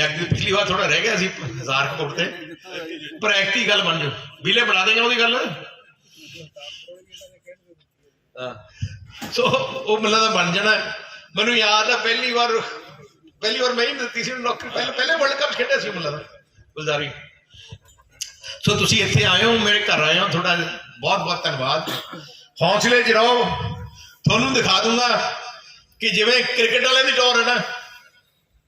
ਐਕਟੀ ਪਿਛਲੀ ਵਾਰ ਥੋੜਾ ਰਹਿ ਗਿਆ ਸੀ ਹਜ਼ਾਰ ਕਰੋੜ ਤੇ। ਪਰ ਐਕਟੀ ਗੱਲ ਬਣ ਜਾ ਬਿਲੇ ਬਣਾ ਦੇਗਾ ਉਹਦੀ ਗੱਲ। ਸੋ, ਉਹ ਮਤਲਬ ਤਾਂ ਬਣ ਜਾਣਾ। ਮੈਨੂੰ ਯਾਦ ਆ, ਪਹਿਲੀ ਵਾਰ ਪਹਿਲੀ ਵਾਰ ਮੈਂ ਹੀ ਦਿੱਤੀ ਸੀ ਨੌਕਰੀ ਪਹਿਲੇ ਪਹਿਲੇ ਵਰਲਡ ਕੱਪ ਖੇਡਿਆ ਸੀ ਮਤਲਬ। ਗੁਲਜ਼ਾਰੀ। ਸੋ ਤੁਸੀਂ ਇੱਥੇ ਆਏ ਹੋ ਮੇਰੇ ਘਰ ਆਏ ਹੋ ਤੁਹਾਡਾ ਬਹੁਤ ਬਹੁਤ ਧੰਨਵਾਦ। ਹੌਸਲੇ 'ਚ ਰਹੋ। ਤੁਹਾਨੂੰ ਦਿਖਾ ਦੂੰਗਾ ਕਿ ਜਿਵੇਂ ਕ੍ਰਿਕਟ ਵਾਲਿਆਂ ਦੀ ਟੌਰ ਹੈ ਨਾ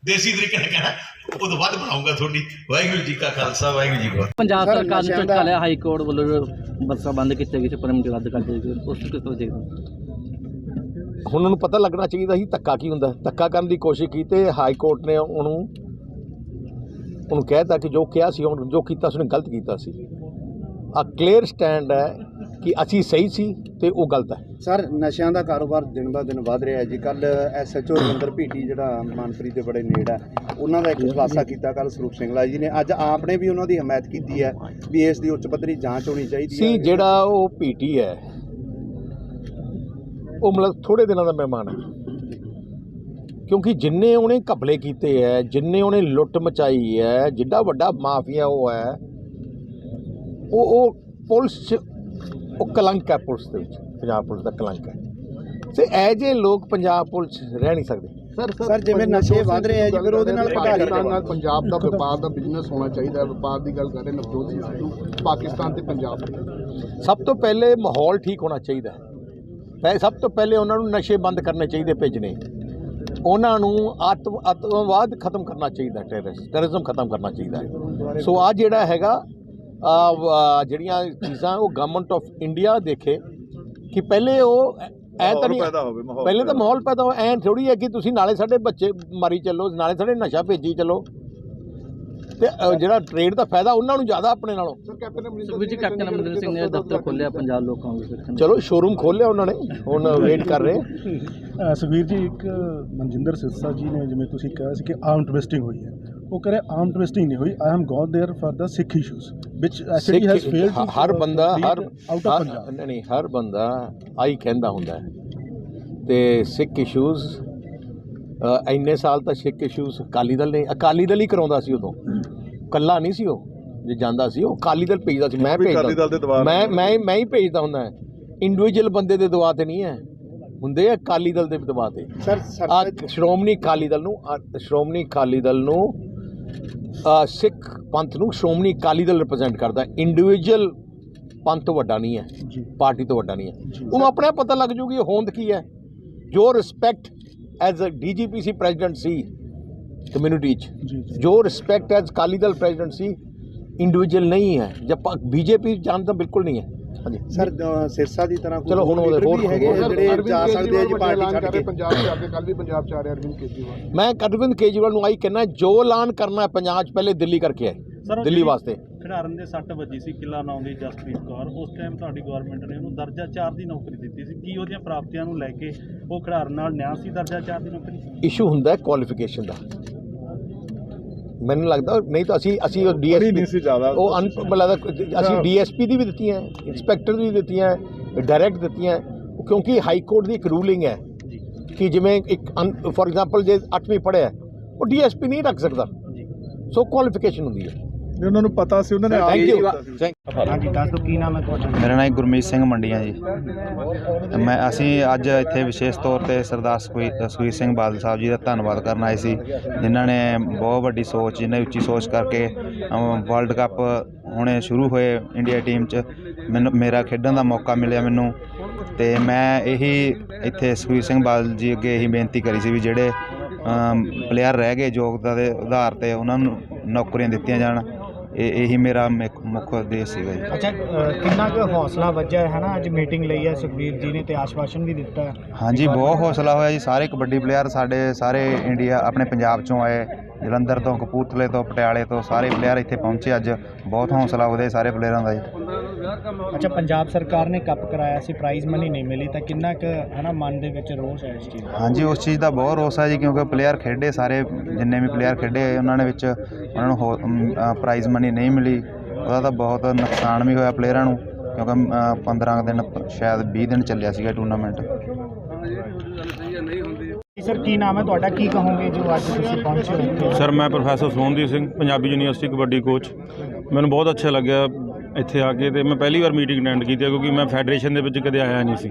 ਦੇਸੀ ਤਰੀਕੇ ਨਾਲ ਕਹਿਣਾ ਉਹ ਤੋਂ ਵੱਧ ਬਣਾਉਂਗਾ ਤੁਹਾਡੀ। ਵਾਹਿਗੁਰੂ ਜੀ ਕਾ ਖਾਲਸਾ ਵਾਹਿਗੁਰੂ ਜੀ ਕੀ ਫਤਿਹ। ਪੰਜਾਬ ਸਰ, ਸਰਕਾਰ ਨੇ ਝਟਕਾ ਲਿਆ ਹਾਈ ਕੋਰਟ ਵੱਲੋਂ ਬੱਸਾਂ ਬੰਦ ਕੀਤੀਆਂ ਗਈ ਸੀ ਪਰਮਿਟ ਰੱਦ ਕਰ ਦਿੱਤੀ ਗਈ ਉਸ ਕਿਸ ਤਰ੍ਹਾਂ ਦੇਖਦੇ? ਹੁਣ ਉਹਨੂੰ ਪਤਾ ਲੱਗਣਾ ਚਾਹੀਦਾ ਸੀ ਧੱਕਾ ਕੀ ਹੁੰਦਾ। ਧੱਕਾ ਕਰਨ ਦੀ ਕੋਸ਼ਿਸ਼ ਕੀਤੀ ਹਾਈ ਕੋਰਟ ਨੇ ਉਹਨੂੰ ਉਹਨੂੰ ਕਹਿਤਾ ਕਿ ਜੋ ਕਿਹਾ ਸੀ ਉਹਨੂੰ ਜੋ ਕੀਤਾ ਸੀ ਉਹਨੇ ਗਲਤ ਕੀਤਾ ਸੀ। ਆ ਕਲੀਅਰ ਸਟੈਂਡ ਹੈ ਕਿ ਅਸੀਂ ਸਹੀ ਸੀ ਤੇ ਉਹ ਗਲਤ ਹੈ। ਸਰ ਨਸ਼ਿਆਂ ਦਾ ਕਾਰੋਬਾਰ ਦਿਨ ਬਾ ਦਿਨ ਵਧ ਰਿਹਾ ਹੈ ਜੀ। ਕੱਲ ਐਸਐਚਓ ਰਵਿੰਦਰ ਭੀਟੀ ਜਿਹੜਾ ਮਾਨਪ੍ਰੀਤ ਦੇ ਬੜੇ ਨੇੜ ਹੈ ਉਹਨਾਂ ਦਾ ਇੱਕ ਖੁਲਾਸਾ ਕੀਤਾ ਕੱਲ ਸਰੂਪ ਸਿੰਘਲਾ ਜੀ ਨੇ। ਅੱਜ ਆਪ ਨੇ ਵੀ ਉਹਨਾਂ ਦੀ ਹਮਾਇਤ ਕੀਤੀ ਹੈ ਵੀ ਇਸ ਦੀ ਉੱਚ ਪੱਧਰੀ ਜਾਂਚ ਹੋਣੀ ਚਾਹੀਦੀ ਸੀ ਹੈ। ਜਿਹੜਾ ਉਹ ਪੀਟੀ ਹੈ ਉਹ ਮਤਲਬ ਥੋੜੇ ਦਿਨਾਂ ਦਾ ਮਹਿਮਾਨ ਹੈ। ਕਿਉਂਕਿ ਜਿੰਨੇ ਉਹਨੇ ਘਪਲੇ ਕੀਤੇ ਐ ਜਿੰਨੇ ਉਹਨੇ ਲੁੱਟ ਮਚਾਈ ਐ ਜਿੱਡਾ ਵੱਡਾ ਮਾਫੀਆ ਉਹ ਹੈ ਉਹ ਉਹ ਪੁਲਿਸ 'ਚ ਉਹ ਕਲੰਕ ਹੈ ਪੁਲਿਸ ਦੇ ਵਿੱਚ ਪੰਜਾਬ ਪੁਲਿਸ ਦਾ ਕਲੰਕ ਹੈ ਤੇ ਐ ਜੇ ਲੋਕ ਪੰਜਾਬ ਪੁਲਿਸ 'ਚ ਰਹਿ ਨਹੀਂ ਸਕਦੇ। ਸਰ ਜਿਵੇਂ ਨਸ਼ੇ ਵਧ ਰਹੇ ਆ ਜੀ ਫਿਰ ਉਹਦੇ ਨਾਲ ਪਾਕਿਸਤਾਨ ਨਾਲ ਪੰਜਾਬ ਦਾ ਵਪਾਰ ਦਾ ਬਿਜ਼ਨਸ ਹੋਣਾ ਚਾਹੀਦਾ ਹੈ ਵਪਾਰ ਦੀ ਗੱਲ ਕਰ ਰਹੇ ਨਵਜੋਤ ਸਿੰਘ ਸਿੱਧੂ ਪਾਕਿਸਤਾਨ ਤੇ ਪੰਜਾਬ ਸਭ ਤੋਂ ਪਹਿਲੇ ਮਾਹੌਲ ਠੀਕ ਹੋਣਾ ਚਾਹੀਦਾ। ਹੈ ਪਹਿ ਸਭ ਤੋਂ ਪਹਿਲੇ ਉਹਨਾਂ ਨੂੰ ਨਸ਼ੇ ਬੰਦ ਕਰਨੇ ਚਾਹੀਦੇ ਭੇਜਣੇ। ਉਹਨਾਂ ਨੂੰ ਆਤਮ ਆਤਮਵਾਦ ਖਤਮ ਕਰਨਾ ਚਾਹੀਦਾ ਟੈਰਰਿਜ਼ਮ ਖਤਮ ਕਰਨਾ ਚਾਹੀਦਾ। ਸੋ ਆ ਜਿਹੜਾ ਹੈਗਾ ਜਿਹੜੀਆਂ ਚੀਜ਼ਾਂ ਉਹ ਗਵਰਨਮੈਂਟ ਆਫ ਇੰਡੀਆ ਦੇਖੇ ਕਿ ਪਹਿਲੇ ਉਹ ਐ ਤਾਂ ਨਹੀਂ ਪੈਦਾ ਹੋਵੇ ਮਾਹੌਲ ਪਹਿਲੇ ਤਾਂ ਮਾਹੌਲ ਪੈਦਾ ਹੋ ਐ ਥੋੜੀ ਹੈ ਕਿ ਤੁਸੀਂ ਨਾਲੇ ਸਾਡੇ ਬੱਚੇ ਮਾਰੀ ਚੱਲੋ ਨਾਲੇ ਸਾਡੇ ਨਸ਼ਾ ਭੇਜੀ ਚੱਲੋ। ਤੇ ਜਿਹੜਾ ਟ੍ਰੇਡ ਦਾ ਫਾਇਦਾ ਉਹਨਾਂ ਨੂੰ ਜ਼ਿਆਦਾ ਆਪਣੇ ਨਾਲੋਂ। ਸੁਖਬੀਰ ਕੈਪਟਨ ਅਮਰਿੰਦਰ ਸਿੰਘ ਨੇ ਦਫ਼ਤਰ ਖੋਲ੍ਹਿਆ ਪੰਜਾਬ ਲੋਕ ਕਾਂਗਰਸ ਵਿੱਚ ਚਲੋ ਸ਼ੋਰੂਮ ਖੋਲ ਉਹਨਾਂ ਨੇ ਹੁਣ ਵੇਟ ਕਰ ਰਹੇ। ਆ। ਸੁਖਬੀਰ ਜੀ ਇੱਕ ਮਨਜਿੰਦਰ ਸਿਰਸਾ ਜੀ ਨੇ ਜਿਵੇਂ ਤੁਸੀਂ ਕਿਹਾ ਸੀ ਕਿ ਆਮ ਟਵਿਸਟਿੰਗ ਹੋਈ ਹੈ। ਉਹ ਕਰੇ ਆਮ ਟਵਿਸਟਿੰਗ ਨਹੀਂ ਹੋਈ I am gone there for the Sikh issues which SD Sikh- failed ਹਰ ਬੰਦਾ ਹਰ ਆਊਟ ਆਫ ਪੰਜਾਬ ਨਹੀਂ ਹਰ ਬੰਦਾ ਆਈ ਕਹਿੰਦਾ ਹੁੰਦਾ ਹੈ। ਤੇ ਸਿੱਖ ਇਸ਼ੂਜ਼ ਇੰਨੇ ਸਾਲ ਤਾਂ ਸਿੱਖ ਇਸ਼ੂਜ਼ ਅਕਾਲੀ ਦਲ ਨੇ ਅਕਾਲੀ ਦਲ ਹੀ ਕਰਾਉਂਦਾ ਸੀ ਉਦੋਂ। ਕੱਲਾ ਨਹੀਂ ਸੀ ਉਹ। ਜੇ ਜਾਂਦਾ ਸੀ ਉਹ ਅਕਾਲੀ ਦਲ ਭੇਜਦਾ ਸੀ। ਮੈਂ ਭੇਜਦਾ। ਮੈਂ ਮੈਂ ਮੈਂ ਹੀ ਭੇਜਦਾ ਹੁੰਦਾ। ਇੰਡੀਵਿਜੂਅਲ ਬੰਦੇ ਦੇ ਦਬਾਅ ਤੇ ਨਹੀਂ ਹੈ। ਹੁੰਦੇ ਆ ਅਕਾਲੀ ਦਲ ਦੇ ਦਬਾਅ ਤੇ। ਸਰ ਸ਼੍ਰੋਮਣੀ ਅਕਾਲੀ ਦਲ ਨੂੰ ਸ਼੍ਰੋਮਣੀ ਅਕਾਲੀ ਦਲ ਨੂੰ ਸਿੱਖ ਪੰਥ ਨੂੰ ਸ਼੍ਰੋਮਣੀ ਅਕਾਲੀ ਦਲ ਰਿਪਰੈਜ਼ੈਂਟ ਕਰਦਾ। ਇੰਡੀਵਿਜੂਅਲ ਪੰਥ ਤੋਂ ਵੱਡਾ ਨਹੀਂ ਹੈ। ਪਾਰਟੀ ਤੋਂ ਵੱਡਾ ਨਹੀਂ ਹੈ। ਉਹਨੂੰ ਆਪਣੇ ਆਪ ਪਤਾ ਲੱਗ ਜੂਗੀ ਇਹ ਹੋਂਦ ਕੀ ਹੈ? ਜੋ respect as a DGPC president C community 'ਚ। ਜੀ respect as Akali Dal president ਸੀ ਇੰਡੀਵਿਜੂਅਲ ਨਹੀਂ ਹੈ। ਜਬ ਬੀਜੇਪੀ ਜਾਣਦਾ ਬਿਲਕੁਲ ਨਹੀਂ ਹੈ। ਹਾਂਜੀ। ਸਰ ਸਿਰਸਾ ਦੀ ਤਰ੍ਹਾਂ ਕੋਈ ਚਲੋ ਹੁਣ ਲੀਡਰ ਹੋਰ- ਜਿਹੜੇ ਜਾ ਸਕਦੇ ਆ ਜੀ ਪਾਰਟੀ ਛੱਡ ਕੇ। ਪੰਜਾਬ ਚ ਆ ਕੇ ਕੱਲ ਵੀ ਪੰਜਾਬ ਚ ਆ ਰਿਹਾ ਅਰਵਿੰਦ ਕੇਜਰੀਵਾਲ। ਮੈਂ ਅਰਵਿੰਦ ਕੇਜਰੀਵਾਲ ਨੂੰ ਆਈ ਕਹਿੰਦਾ ਜੋ ਐਲਾਨ ਕਰਨਾ ਹੈ ਪੰਜਾਬ 'ਚ ਪਹਿਲੇ ਦਿੱਲੀ ਕਰਕੇ ਆਏ। ਦਿੱਲੀ ਵਾਸਤੇ। ਖਿਡਾਰਨ ਦੇ ਸੱਟ ਵੱਜੀ ਸੀ ਕਿਲਾ ਨੌਂ ਦੀ ਜਸਪ੍ਰੀਤ ਕੌਰ। ਉਸ ਟਾਈਮ ਤੁਹਾਡੀ ਗਵਰਨਮੈਂਟ ਨੇ ਉਹਨੂੰ ਦਰਜਾ 4 ਦੀ ਨੌਕਰੀ ਦਿੱਤੀ ਸੀ। ਕੀ ਉਹਦੀਆਂ ਪ੍ਰਾਪਤੀਆਂ ਨੂੰ ਲੈ ਕੇ ਉਹ ਖਿਡਾਰਨ ਨਾਲ ਨਿਆਂ ਸੀ ਦਰਜਾ 4 ਦੀ ਨੌਕਰੀ? ਇਸ਼ੂ ਹੁੰਦਾ ਹੈ ਕੁਆਲੀਫਿਕੇਸ਼ਨ ਦਾ। ਮੈਨੂੰ ਲੱਗਦਾ ਨਹੀਂ ਤਾਂ ਅਸੀਂ ਅਸੀਂ ਉਹ ਡੀਐਸਪੀ ਨਹੀਂ ਸੀ ਜ਼ਿਆਦਾ। ਉਹ ਅਨ ਮੈਨੂੰ ਲੱਗਦਾ ਅਸੀਂ ਡੀਐਸਪੀ ਦੀ ਵੀ ਦਿੱਤੀਆਂ ਇੰਸਪੈਕਟਰ ਦੀ ਵੀ ਦਿੱਤੀਆਂ ਡਾਇਰੈਕਟ ਦਿੱਤੀਆਂ ਕਿਉਂਕਿ ਹਾਈ ਕੋਰਟ ਦੀ ਇੱਕ ਰੂਲਿੰਗ ਹੈ ਕਿ ਜਿਵੇਂ ਇੱਕ ਫੋਰ ਐਗਜ਼ਾਮਪਲ ਜੇ 8ਵੀਂ ਪੜ੍ਹਿਆ ਉਹ ਡੀਐਸਪੀ ਨਹੀਂ ਰੱਖ ਸਕਦਾ। ਸੋ ਕੁਆਲੀਫਿਕੇਸ਼ਨ ਹੁੰਦੀ ਹੈ। ਉਹਨਾਂ ਨੂੰ ਪਤਾ ਸੀ ਉਹਨਾਂ ਨੇ ਥੈਂਕ ਯੂ ਹਾਂਜੀ ਦੱਸ ਦਿਓ ਕੀ ਨਾਮ ਹੈ ਤੁਹਾਡਾ? ਮੇਰਾ ਨਾਮ ਗੁਰਮੀਤ ਸਿੰਘ ਮੰਡੀਆਂ ਜੀ। ਮੈਂ ਅਸੀਂ ਅੱਜ ਇੱਥੇ ਵਿਸ਼ੇਸ਼ ਤੌਰ ਤੇ ਸਰਦਾਰ ਸੁਖਬੀਰ ਸੁਖਬੀਰ ਸਿੰਘ ਬਾਦਲ ਸਾਹਿਬ ਜੀ ਦਾ ਧੰਨਵਾਦ ਕਰਨ ਆਏ ਸੀ ਜਿਨ੍ਹਾਂ ਨੇ ਬਹੁਤ ਵੱਡੀ ਸੋਚ ਜਿਨ੍ਹਾਂ ਉੱਚੀ ਸੋਚ ਕਰਕੇ ਵਰਲਡ ਕੱਪ ਹੁਣੇ ਸ਼ੁਰੂ ਹੋਏ ਇੰਡੀਆ ਟੀਮ 'ਚ। ਮੈਨੂੰ ਮੇਰਾ ਖੇਡਣ ਦਾ ਮੌਕਾ ਮਿਲਿਆ ਮੈਨੂੰ ਤੇ ਮੈਂ ਇਹੀ ਇੱਥੇ ਸੁਖਬੀਰ ਸਿੰਘ ਬਾਦਲ ਜੀ ਅੱਗੇ ਇਹੀ ਬੇਨਤੀ ਕਰੀ ਸੀ ਵੀ ਜਿਹੜੇ ਪਲੇਅਰ ਰਹਿ ਗਏ ਯੋਗਤਾ ਦੇ ਆਧਾਰ ਤੇ ਉਹਨਾਂ ਨੂੰ ਨੌਕਰੀਆਂ ਦਿੱਤੀਆਂ ਜਾਣ। ਇਹ ਇਹੀ ਮੇਰਾ ਮੁੱਖ- ਮੁੱਖ ਉਦੇਸ਼ ਸੀਗਾ ਜੀ। ਅੱਛਾ ਅ, ਕਿੰਨਾ ਕੁ ਹੌਸਲਾ ਵੱਜਿਆ ਹੈ ਨਾ? ਅੱਜ ਮੀਟਿੰਗ ਲਈ ਹੈ ਸੁਖਬੀਰ ਜੀ ਨੇ ਤੇ ਆਸ਼ਵਾਸਨ ਵੀ ਦਿੱਤਾ ਹੈ। ਹਾਂਜੀ ਬਹੁਤ ਹੌਸਲਾ ਹੋਇਆ ਜੀ। ਸਾਰੇ ਕਬੱਡੀ ਪਲੇਅਰ ਸਾਡੇ ਸਾਰੇ ਇੰਡੀਆ ਆਪਣੇ ਪੰਜਾਬ ਚੋਂ ਆਏ। ਜਲੰਧਰ ਤੋਂ ਕਪੂਰਥਲੇ ਤੋਂ ਪਟਿਆਲੇ ਤੋਂ ਸਾਰੇ ਪਲੇਅਰ ਇੱਥੇ ਪਹੁੰਚੇ ਅੱਜ। ਬਹੁਤ ਹੌਸਲਾ ਉਹਦੇ ਸਾਰੇ ਪਲੇਅਰਾਂ ਦਾ ਜੀ। ਅੱਛਾ ਪੰਜਾਬ ਸਰਕਾਰ ਨੇ ਕੱਪ ਕਰਾਇਆ ਸੀ ਪ੍ਰਾਈਜ਼ ਮਨੀ ਨਹੀਂ ਮਿਲੀ ਤਾਂ ਕਿੰਨਾ ਕੁ ਹੈ ਨਾ ਮਨ ਦੇ ਵਿੱਚ ਰੋਸ ਹੈ ਇਸ ਚੀਜ਼ ਦਾ? ਹਾਂਜੀ ਉਸ ਚੀਜ਼ ਦਾ ਬਹੁਤ ਰੋਸ ਹੈ ਜੀ ਕਿਉਂਕਿ ਪਲੇਅਰ ਖੇਡੇ ਸਾਰੇ ਜਿੰਨੇ ਵੀ ਪਲੇਅਰ ਖੇਡੇ ਉਹਨਾਂ ਦੇ ਵਿੱਚ ਉਹਨਾਂ ਨੂੰ ਪ੍ਰਾਈਜ਼ ਮਨੀ ਨਹੀਂ ਮਿਲੀ। ਉਹਦਾ ਤਾਂ ਬਹੁਤ ਨੁਕਸਾਨ ਵੀ ਹੋਇਆ ਪਲੇਅਰਾਂ ਨੂੰ ਕਿਉਂਕਿ ਅ, 15 ਕੁ ਦਿਨ ਸ਼ਾਇਦ 20 ਦਿਨ ਚੱਲਿਆ ਸੀਗਾ ਟੂਰਨਾਮੈਂਟ ਸਰ ਕੀ ਨਾਮ ਹੈ ਤੁਹਾਡਾ? ਕੀ ਕਹੋਗੇ ਜੋ ਅੱਜ ਤੁਸੀਂ ਪਹੁੰਚੇ ਹੋ? ਸਰ ਮੈਂ professor Somdeep Singh Punjabi university kabaddi coach ਮੈਨੂੰ ਬਹੁਤ ਅੱਛਾ ਲੱਗਿਆ। ਇੱਥੇ ਆ ਕੇ ਤੇ ਮੈਂ ਪਹਿਲੀ ਵਾਰ ਮੀਟਿੰਗ ਅਟੈਂਡ ਕੀਤੀ ਹੈ ਕਿਉਂਕਿ ਮੈਂ ਫੈਡਰੇਸ਼ਨ ਦੇ ਵਿੱਚ ਕਦੇ ਆਇਆ ਨਹੀਂ ਸੀ।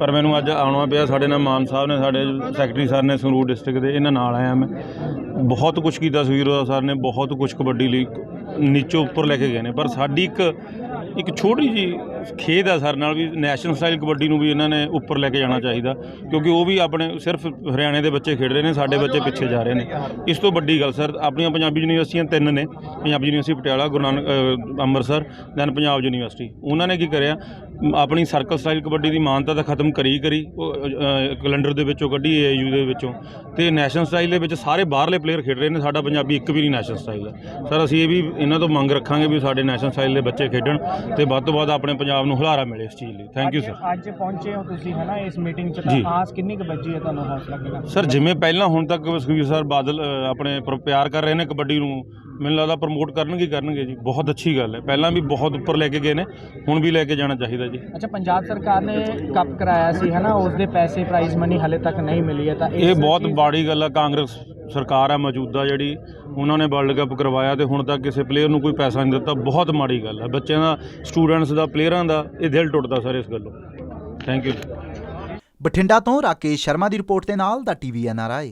ਪਰ ਮੈਨੂੰ ਅੱਜ ਆਉਣਾ ਪਿਆ, ਸਾਡੇ ਨਾਲ ਮਾਨ ਸਾਹਿਬ ਨੇ, ਸਾਡੇ ਸੈਕਟਰੀ ਸਰ ਨੇ ਸੰਗਰੂਰ ਡਿਸਟ੍ਰਿਕਟ ਦੇ, ਇਹਨਾਂ ਨਾਲ ਆਇਆ ਮੈਂ। ਬਹੁਤ ਕੁਝ ਕੀਤਾ ਸੁਖੀਰੋ ਸਰ ਨੇ, ਬਹੁਤ ਕੁਝ ਕਬੱਡੀ ਲਈ ਨੀਚੋਂ ਉੱਪਰ ਲੈ ਕੇ ਗਏ ਨੇ, ਪਰ ਸਾਡੀ ਇੱਕ ਇੱਕ ਛੋਟੀ ਜੀ ਖੇਦ ਆ ਸਰ ਨਾਲ ਵੀ ਨੈਸ਼ਨਲ ਸਟਾਈਲ ਕਬੱਡੀ ਨੂੰ ਵੀ ਇਹਨਾਂ ਨੇ ਉੱਪਰ ਲੈ ਕੇ ਜਾਣਾ ਚਾਹੀਦਾ ਕਿਉਂਕਿ ਉਹ ਵੀ ਆਪਣੇ ਸਿਰਫ ਹਰਿਆਣੇ ਦੇ ਬੱਚੇ ਖੇਡ ਰਹੇ ਨੇ ਸਾਡੇ ਬੱਚੇ ਪਿੱਛੇ ਜਾ ਰਹੇ ਨੇ। ਇਸ ਤੋਂ ਵੱਡੀ ਗੱਲ ਸਰ ਆਪਣੀਆਂ ਪੰਜਾਬੀ ਯੂਨੀਵਰਸਿਟੀਆਂ ਤਿੰਨ ਨੇ Punjabi university Patiala Guru Nanak uh, Amritsar then Punjab university. ਉਹਨਾਂ ਨੇ ਕੀ ਕਰਿਆ ਆਪਣੀ ਸਰਕਲ ਸਟਾਈਲ ਕਬੱਡੀ ਦੀ ਮਾਨਤਾ ਤਾਂ ਖਤਮ ਕਰੀ ਕਰੀ ਉਹ ਕੈਲੰਡਰ ਦੇ ਵਿੱਚੋਂ ਕੱਢੀ ਏਯੂ ਦੇ ਵਿੱਚੋਂ। ਤੇ ਨੈਸ਼ਨਲ ਸਟਾਈਲ ਦੇ ਵਿੱਚ ਸਾਰੇ ਬਾਹਰਲੇ ਪਲੇਅਰ ਖੇਡ ਰਹੇ ਨੇ ਸਾਡਾ ਪੰਜਾਬੀ ਇੱਕ ਵੀ ਨਹੀਂ ਨੈਸ਼ਨਲ ਸਟਾਈਲ ਦਾ ਸਰ ਅਸੀਂ ਇਹ ਵੀ ਇਹਨਾਂ ਤੋਂ ਮੰਗ ਰੱਖਾਂਗੇ ਵੀ ਸਾਡੇ ਨੈਸ਼ਨਲ ਸਟਾਈਲ ਦੇ ਬੱਚੇ ਖੇਡਣ ਤੇ ਵੱਧ ਤੋਂ ਵੱਧ ਆਪਣੇ ਪੰਜਾਬ ਨੂੰ ਹੁਲਾਰਾ ਮਿਲੇ ਇਸ ਚੀਜ਼ ਲਈ। ਥੈਂਕ ਯੂ ਸਰ ਅੱਜ- ਪਹੁੰਚੇ ਹੋ ਤੁਸੀਂ ਹੈ ਨਾ ਇਸ ਮੀਟਿੰਗ 'ਚ। ਤਾਂ ਆਸ ਕਿੰਨੀ ਕੁ ਹੈ ਤੁਹਾਨੂੰ ਹੌਸਲਾ ਕਿੰਨਾ ਸਰ ਜਿਵੇਂ ਪਹਿਲਾਂ ਹੁਣ ਤੱਕ ਸੁਖਬੀਰ ਸਰ ਬਾਦਲ ਆਪਣੇ ਪਿਆਰ ਕਰ ਰਹੇ ਨੇ ਕਬੱਡੀ ਨੂੰ ਮੈਨੂੰ ਲੱਗਦਾ ਪ੍ਰਮੋਟ ਕਰਨਗੇ ਹੀ ਕਰਨਗੇ ਜੀ। ਬਹੁਤ ਅੱਛੀ ਗੱਲ ਹੈ। ਪਹਿਲਾਂ ਵੀ ਬਹੁਤ ਉੱਪਰ ਲੈ ਕੇ ਗਏ ਨੇ ਹੁਣ ਵੀ ਲੈ ਕੇ ਜਾਣਾ ਚਾਹੀਦਾ ਜੀ। ਅੱਛਾ ਪੰਜਾਬ ਸਰਕਾਰ ਨੇ ਕੱਪ ਕਰਾਇਆ ਸੀ ਹਨਾ? ਉਸ ਦੇ ਪੈਸੇ ਪ੍ਰਾਈਜ਼ ਮਨੀ ਹਲੇ ਤੱਕ ਨਹੀਂ ਮਿਲੀ ਹੈ ਤਾਂ ਇਹ ਬਹੁਤ ਬਾੜੀ ਗੱਲ ਹੈ ਕਾਂਗਰਸ ਸਰਕਾਰ ਹੈ ਮੌਜੂਦਾ ਜਿਹੜੀ ਉਹਨਾਂ ਨੇ ਵਰਲਡ ਕੱਪ ਕਰਵਾਇਆ ਤੇ ਹੁਣ ਤੱਕ ਕਿਸੇ ਪਲੇਅਰ ਨੂੰ ਕੋਈ ਪੈਸਾ ਨਹੀਂ ਦਿੱਤਾ। ਬਹੁਤ ਮਾੜੀ ਗੱਲ ਹੈ ਬੱਚਿਆਂ ਦਾ ਸਟੂਡੈਂਟਸ ਦਾ ਪਲੇਅਰਾਂ ਦਾ ਇਹ ਦਿਲ ਟੁੱਟਦਾ ਸਰ ਇਸ ਗੱਲੋਂ। ਥੈਂਕ ਯੂ ਬਠਿੰਡਾ ਤੋਂ ਰਾਕੇਸ਼ ਸ਼ਰਮਾ ਦੀ ਰਿਪੋਰਟ ਦੇ ਨਾਲ ਦਾ ਟੀਵੀ ਐਨਆਰਆਈ